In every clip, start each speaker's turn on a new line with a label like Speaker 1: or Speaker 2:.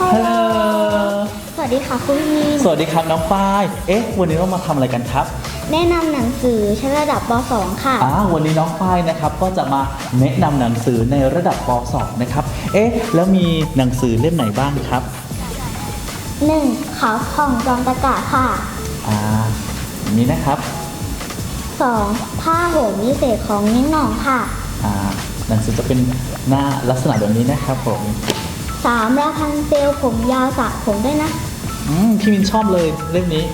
Speaker 1: ฮัลโหล
Speaker 2: สวัสดีค่ะคุณมีน
Speaker 1: สวัสดีครับน้องฝ้าย เอ๊ะ วันนี้เรามาทำอะไรกันครับ
Speaker 2: แนะนำหนังสือชั้นระดับป .2 ค่ะ
Speaker 1: อ่า วันนี้น้องฝ้ายนะครับก็จะมาแนะนำหนังสือในระดับป .2 นะครับ เอ๊ะ แล้วมีหนังสือเล่มไหนบ้างครับ
Speaker 2: 1. ขาวผ่องจอมตะกะค่ะ
Speaker 1: อ่านี่นะครับ
Speaker 2: 2. ผ้าห่มวิเศษของนิ้งหน่องค่ะ
Speaker 1: อ่า หนังสือจะเป็นหน้าลักษณะแบบนี้นะครับผม
Speaker 2: 3. ราพันเซลผมยาวสระผมด้วยนะ
Speaker 1: อืมพี่มินชอบเลยเล่มนี้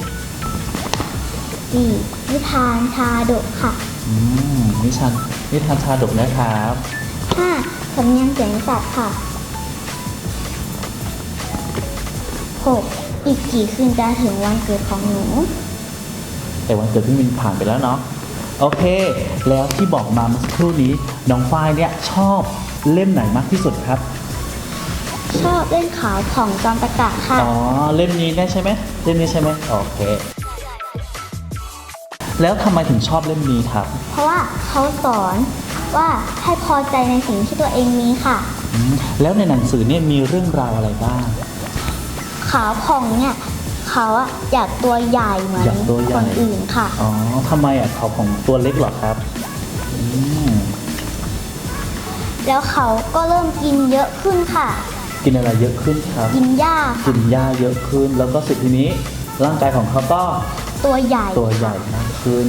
Speaker 2: 4. นิทานชาดกค่ะ
Speaker 1: อืมนิชันนิทานชาดกนะครับ
Speaker 2: 5. สำเนียงเสียงสัตว์ค่ะ 6. อีกกี่คืนจะถึงวันเกิดของหนู
Speaker 1: แต่วันเกิดพี่มินผ่านไปแล้วเนาะโอเค แล้วที่บอกมาเมื่อสักครู่นี้น้องฝ้ายเนี่ยชอบเล่มไหนมากที่สุดครับ
Speaker 2: ช อบเล่นขาวผ่องจอมตะกะค่ะ
Speaker 1: อ๋อเล่มนี้ได้ใช่ไหมเล่มนี้ใช่ไหมโอเค แล้วทำไมถึงชอบเล่มนี้ครับ
Speaker 2: เพราะว่าเขาสอนว่าให้พอใจในสิ่งที่ตัวเองมีค่ะ
Speaker 1: อืมแล้วในหนังสือเนี่ยมีเรื่องราวอะไรบ้าง
Speaker 2: ขาวผ่องเนี่ยเขาอะอยากตัวใหญ่เหมือน
Speaker 1: อยากตัวใหญ่
Speaker 2: คนอื่นค่ะ
Speaker 1: อ๋อทำไมอะเขาของตัวเล็กเหรอครับอืม
Speaker 2: แล้วเขาก็เริ่มกินเยอะขึ้นค่ะ
Speaker 1: กินอะไรเยอะขึ้นครับ
Speaker 2: กินหญ้า
Speaker 1: กิ
Speaker 2: ค่ะ
Speaker 1: นหญ้าเยอะขึ้น แล้วก็สิทีนี้ร่างกายของเขาก็
Speaker 2: ตัวใหญ่
Speaker 1: ตัวใหญ่มากขึ้น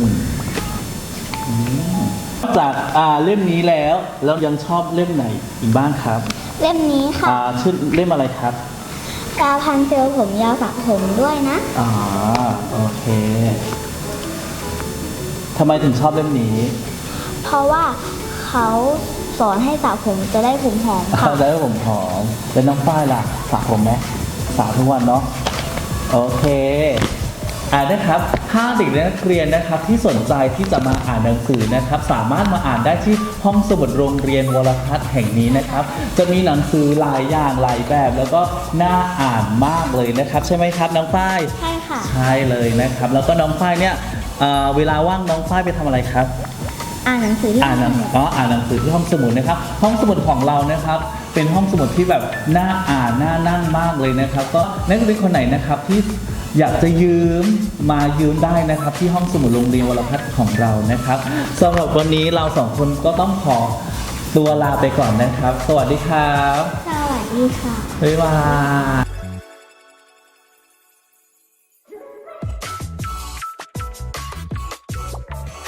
Speaker 1: อืมนอกจากอ่าเล่มนี้แล้วแล้วยังชอบเล่มไหนอีกบ้างครับ
Speaker 2: เล่มนี้ค่ะ
Speaker 1: อ่าชื่อเล่มอะไรครับ
Speaker 2: กาพันเซลผมยาวสระผมด้วยนะ
Speaker 1: อ๋อโอเคทำไมถึงชอบเล่มนี้
Speaker 2: เพราะว่าเขา สอนให้สระผมจะได้ผมหอมค่ะ
Speaker 1: ได้ผมหอมแล้วน้องฝ้ายล่ะสระผมไหมสระทุกวันเนาะโอเคอ่านนะครับถ้าเด็กนักเรียนนะครับที่สนใจที่จะมาอ่านหนังสือนะครับ สามารถมาอ่านได้ที่ห้องสมุดโรงเรียนวรพัฒน์แห่งนี้นะครับ จะมีหนังสือหลายอย่างหลายแบบ แล้วก็น่าอ่านมากเลยนะครับ ใช่ไหมครับน้องฝ้าย
Speaker 2: ใช่ค่ะ
Speaker 1: ใช่เลยนะครับ แล้วก็น้องฝ้ายเนี่ยเอ่อเวลาว่างน้องฝ้ายไปทำอะไรครับ
Speaker 2: อ่านหนังสือที่
Speaker 1: อ่านหนังก็อ่านหนังสือที่ห้องสมุดนะครับ ห้องสมุดของเรานะครับ เป็นห้องสมุดที่แบบน่าอ่านน่านั่งมากเลยนะครับ ก็นักเรียนคนไหนนะครับที่อยากจะยืมมายืมได้นะครับ ที่ห้องสมุดโรงเรียนวรพัฒน์ของเรานะครับสำหรับวันนี้เราสองคนก็ต้องขอตัวลาไปก่อนนะครับ สวัสดีครับ
Speaker 2: สวัสดีค่ะ
Speaker 1: บ๊ายบาย